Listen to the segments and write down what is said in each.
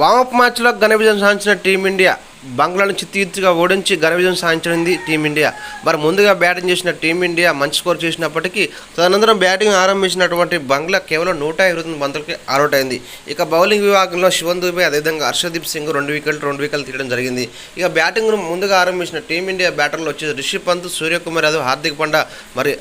Warm up మ్యాచ్లో ఘన విజయం సాధించిన టీమిండియా బంగ్లా నుంచి తీర్చిగా ఓడించి ఘన విజయం సాధించింది టీమిండియా. మరి ముందుగా బ్యాటింగ్ చేసిన టీమిండియా మంచి స్కోర్ చేసినప్పటికీ తదనంతరం బ్యాటింగ్ ఆరంభించినటువంటి బంగ్లా కేవలం నూట ఇరవై తొమ్మిది బంతులకి అవుట్ అయింది ఇక బౌలింగ్ విభాగంలో శివన్ దుబే అదేవిధంగా హర్షదీప్ సింగ్ రెండు వికెట్లు రెండు వికెట్లు తీయడం జరిగింది. ఇక బ్యాటింగ్ ముందుగా ఆరంభించిన టీమిండియా బ్యాటర్లు వచ్చేసి రిషి పంత్ సూర్యకుమార్ యాదవ్ హార్దిక్ పాండ్యా. మరి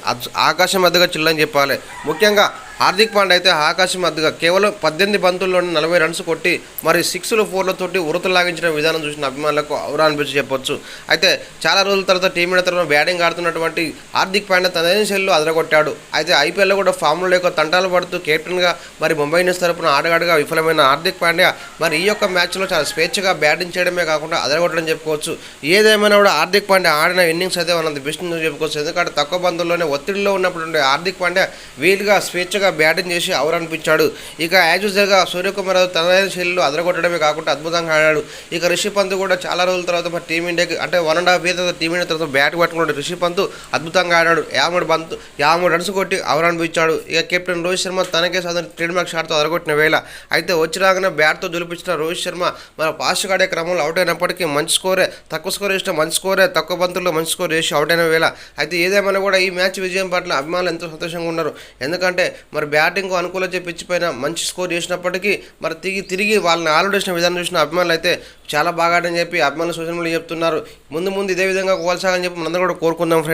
ఆకాశం మధ్యగా చిల్లని చెప్పాలి. ముఖ్యంగా హార్దిక్ పాండ్యా అయితే ఆకాశం మధ్యగా కేవలం పద్దెనిమిది బంతుల్లోనే నలభై రన్స్ కొట్టి మరి సిక్స్లు ఫోర్లతోటి ఉరతలు లాగించిన విధానం చూసిన అభిమానులకు అవరా అనిపించి చెప్పొచ్చు. అయితే చాలా రోజుల తర్వాత టీమిండియా తరఫున బ్యాటింగ్ ఆడుతున్నటువంటి హార్దిక్ పాండ్యా తనదైన శైలిలో అదరగొట్టాడు. అయితే ఐపీఎల్లో కూడా ఫామ్లో లేక తంటాలు పడుతూ కెప్టెన్గా మరి ముంబై ఇండియన్స్ తరపున ఆడగాడుగా విఫలమైన హార్దిక్ పాండ్యా మరి ఈ యొక్క మ్యాచ్లో చాలా స్వేచ్ఛగా బ్యాటింగ్ చేయడమే కాకుండా అదరగొట్టడం చెప్పుకోవచ్చు. ఏదేమైనా కూడా హార్దిక్ పాండ్యా ఆడిన ఇన్నింగ్స్ అయితే మనం బెస్ట్ చెప్పుకోవచ్చు. ఎందుకంటే తక్కువ బంతుల్లోనే ఒత్తిడిలో ఉన్నప్పుడు ఉండే హార్దిక్ పాండ్యా వీలుగా స్వేచ్ఛగా బ్యాటింగ్ చేసి అవర్ అనిపించాడు. ఇక యాజ్ యూజువల్గా సూర్యకుమార్ యాదవ్ తనదైన శైలిలో అదరగొట్టడమే కాకుండా అద్భుతంగా ఆడాడు. ఇక రిషి పంత్ కూడా చాలా రోజుల తర్వాత మరి టీమిండియాకి అంటే వన్ అండ్ హాఫ్ ఇయర్ తర్వాత టీమిండియా తర్వాత బ్యాట్ పట్టుకున్నాడు. రిషి పంత్ అద్భుతంగా ఆడాడు. యాభై బంత్ యాభై రన్స్ కొట్టి అవర్ అనిపించాడు. ఇక కెప్టెన్ రోహిత్ శర్మ తనకే సాధన ట్రేడ్ మార్క్ షాట్తో అదరగొట్టిన వేళ. అయితే వచ్చి రాగానే బ్యాట్తో దులిపించిన రోహిత్ శర్మ మన ఫాస్ట్ ఆడే క్రమంలో అవుట్ అయినప్పటికీ మంచి స్కోరే తక్కువ స్కోర్ వేసిన మంచి స్కోరే తక్కువ బంతుల్లో మంచి స్కోర్ వేసి అవుట్ అయిన వేళ. అయితే ఏదేమైనా కూడా ఈ మ్యాచ్ విజయం పట్ల అభిమానులు ఎంతో సంతోషంగా ఉన్నారు. ఎందుకంటే మరి మరి బ్యాటింగ్ అనుకూల పిచ్ పైన మంచి స్కోర్ చేసినప్పటికీ మరి తిరిగి తిరిగి వాళ్ళని ఆల్అౌట్ చేసిన విధానం చూసిన అభిమానులు అయితే చాలా బాగా ఆడని చెప్పి అభిమానులు సూచనలు చెప్తున్నారు. ముందు ముందు ఇదే విధంగా కోల్సాగని చెప్పి మనందరం కూడా కోరుకుందాం ఫ్రెండ్